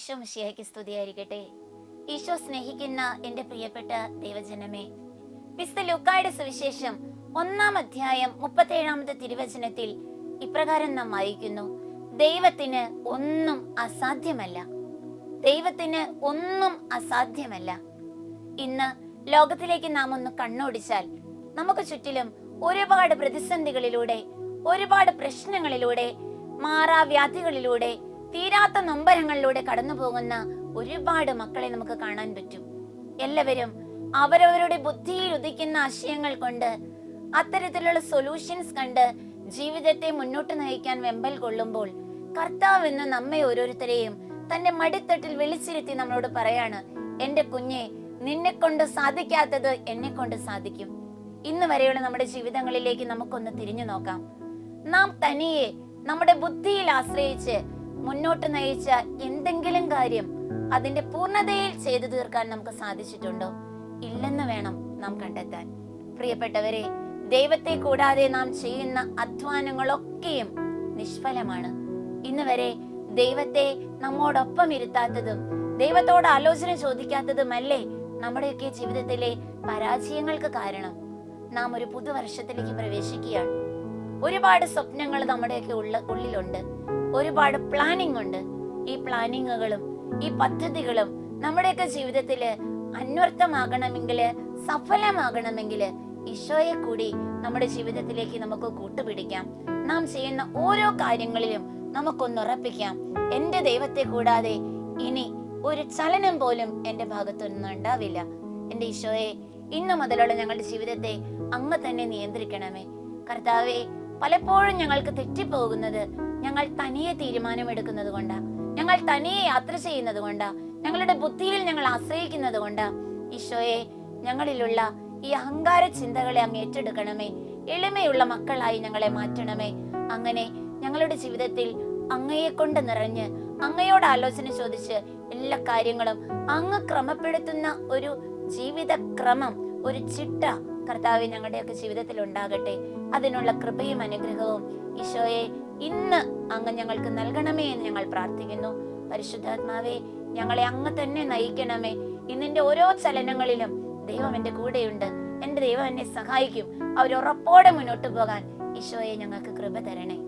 ഈശോ മിശിഹായ്ക്ക് സ്തുതിയായിരിക്കട്ടെ. ഈശോ സ്നേഹിക്കുന്ന എന്റെ പ്രിയപ്പെട്ട ദൈവജനമേ വിശുദ്ധ ലൂക്കായുടെ സുവിശേഷം ഒന്നാം അധ്യായം മുപ്പത്തേഴാമത്തെ തിരുവചനത്തിൽ ഇപ്രകാരം നാം വായിക്കുന്നു. ദൈവത്തിന് ഒന്നും അസാധ്യമല്ല. ദൈവത്തിന് ഒന്നും അസാധ്യമല്ല. ഇന്ന് ലോകത്തിലേക്ക് നാം ഒന്ന് കണ്ണോടിച്ചാൽ നമുക്ക് ചുറ്റിലും ഒരുപാട് പ്രതിസന്ധികളിലൂടെ ഒരുപാട് പ്രശ്നങ്ങളിലൂടെ മാറാവ്യാധികളിലൂടെ തീരാത്ത നൊമ്പരങ്ങളിലൂടെ കടന്നു പോകുന്ന ഒരുപാട് മക്കളെ നമുക്ക് കാണാൻ പറ്റും. എല്ലാവരും അവരവരുടെ ബുദ്ധിയിൽ ഉദിക്കുന്ന ആശയങ്ങൾ കൊണ്ട് അത്തരത്തിലുള്ള സൊല്യൂഷൻസ് കണ്ട് ജീവിതത്തെ മുന്നോട്ട് നയിക്കാൻ വെമ്പൽ കൊള്ളുമ്പോൾ കർത്താവ് എന്ന് നമ്മെ ഓരോരുത്തരെയും തന്റെ മടിത്തട്ടിൽ വിളിച്ചിരുത്തി നമ്മളോട് പറയാണ് എന്റെ കുഞ്ഞെ നിന്നെ കൊണ്ട് സാധിക്കാത്തത് എന്നെ കൊണ്ട് സാധിക്കും. ഇന്ന് വരെയുള്ള നമ്മുടെ ജീവിതങ്ങളിലേക്ക് നമുക്കൊന്ന് തിരിഞ്ഞു നോക്കാം. നാം തനിയെ നമ്മുടെ ബുദ്ധിയിൽ ആശ്രയിച്ച് മുന്നോട്ട് നയിച്ച എന്തെങ്കിലും കാര്യം അതിന്റെ പൂർണതയിൽ ചെയ്തു തീർക്കാൻ നമുക്ക് സാധിച്ചിട്ടുണ്ടോ? ഇല്ലെന്ന് വേണം നാം കണ്ടെത്താൻ. പ്രിയപ്പെട്ടവരെ ദൈവത്തെ കൂടാതെ നാം ചെയ്യുന്ന അധ്വാനങ്ങളൊക്കെയും നിഷ്ഫലമാണ്. ഇന്ന് വരെ ദൈവത്തെ നമ്മോടൊപ്പം ഇരുത്താത്തതും ദൈവത്തോട് ആലോചന ചോദിക്കാത്തതുമല്ലേ നമ്മുടെയൊക്കെ ജീവിതത്തിലെ പരാജയങ്ങൾക്ക് കാരണം? നാം ഒരു പുതുവർഷത്തിലേക്ക് പ്രവേശിക്കുകയാണ്. ഒരുപാട് സ്വപ്നങ്ങൾ നമ്മുടെയൊക്കെ ഉള്ള ഉള്ളിലുണ്ട്. ഒരുപാട് പ്ലാനിംഗ് ഉണ്ട്. ഈ പ്ലാനിങ്ങുകളും ഈ പദ്ധതികളും നമ്മുടെയൊക്കെ ജീവിതത്തിൽ അന്വർത്ഥമാകണമെങ്കിൽ സഫലമാകണമെങ്കിൽ ഈശോയെ കൂടി നമ്മുടെ ജീവിതത്തിലേക്ക് നമുക്ക് കൂട്ടുപിടിക്കാം. നാം ചെയ്യുന്ന ഓരോ കാര്യങ്ങളിലും നമുക്കൊന്ന് ഉറപ്പിക്കാം. എന്റെ ദൈവത്തെ കൂടാതെ ഇനി ഒരു ചലനം പോലും എന്റെ ഭാഗത്തുനിന്ന് ഉണ്ടാവില്ല. എന്റെ ഈശോയെ ഇന്നു മുതലുള്ള ഞങ്ങളുടെ ജീവിതത്തെ അങ്ങ് തന്നെ നിയന്ത്രിക്കണമേ. കർത്താവെ പലപ്പോഴും ഞങ്ങൾക്ക് തെറ്റിപ്പോകുന്നത് ഞങ്ങൾ തനിയെ തീരുമാനമെടുക്കുന്നത് കൊണ്ടാ. ഞങ്ങൾ തനിയെ യാത്ര ചെയ്യുന്നത് കൊണ്ടാ. ഞങ്ങളുടെ ബുദ്ധിയിൽ ഞങ്ങൾ ആശ്രയിക്കുന്നത് കൊണ്ടാ. ഈശോയെ ഞങ്ങളിലുള്ള ഈ അഹങ്കാര ചിന്തകളെ അങ്ങ് ഏറ്റെടുക്കണമേ. എളിമയുള്ള മക്കളായി ഞങ്ങളെ മാറ്റണമേ. അങ്ങനെ ഞങ്ങളുടെ ജീവിതത്തിൽ അങ്ങയെ കൊണ്ട് നിറഞ്ഞ് അങ്ങയോട് ആലോചന ചോദിച്ച് എല്ലാ കാര്യങ്ങളും അങ്ങ് ക്രമപ്പെടുത്തുന്ന ഒരു ജീവിത ക്രമം ഒരു ചിട്ട കർത്താവ് ഞങ്ങളുടെയൊക്കെ ജീവിതത്തിൽ ഉണ്ടാകട്ടെ അതിനുള്ള കൃപയും അനുഗ്രഹവും ഈശോയെ ഇന്ന് അങ്ങ് ഞങ്ങൾക്ക് നൽകണമേ എന്ന് ഞങ്ങൾ പ്രാർത്ഥിക്കുന്നു. പരിശുദ്ധാത്മാവേ ഞങ്ങളെ അങ്ങ് തന്നെ നയിക്കണമേ. ഇന്നിന്റെ ഓരോ ചലനങ്ങളിലും ദൈവം എന്റെ കൂടെയുണ്ട്. എന്റെ ദൈവം എന്നെ സഹായിക്കും. അവരുറപ്പോടെ മുന്നോട്ട് പോകാൻ ഈശോയെ ഞങ്ങൾക്ക് കൃപ തരണേ.